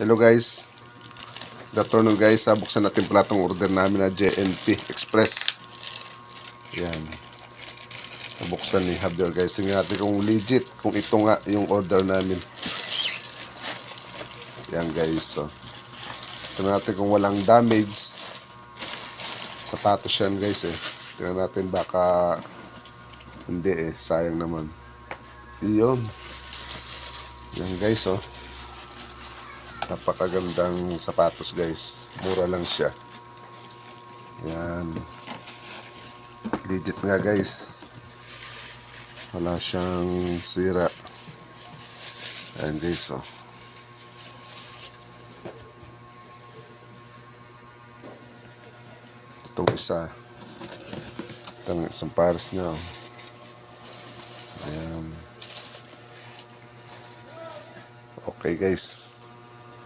Hello guys. Good afternoon guys. Ah, Buksan natin pala itong order namin na JNT Express. Yan. Buksan ni Javier guys. Tingnan natin kung legit. Kung ito nga yung order namin. Yan guys. So. Tingnan natin kung walang damage. Sapatos yan guys eh. Tingnan natin baka hindi eh. Sayang naman. Iyon. Yan guys oh. Napakagandang sapatos guys. Mura lang siya. Yan. Legit nga guys. Wala siyang sira. Ayan guys oh. Itong isa. Itong isang pares niya oh. Ayan. Okay guys.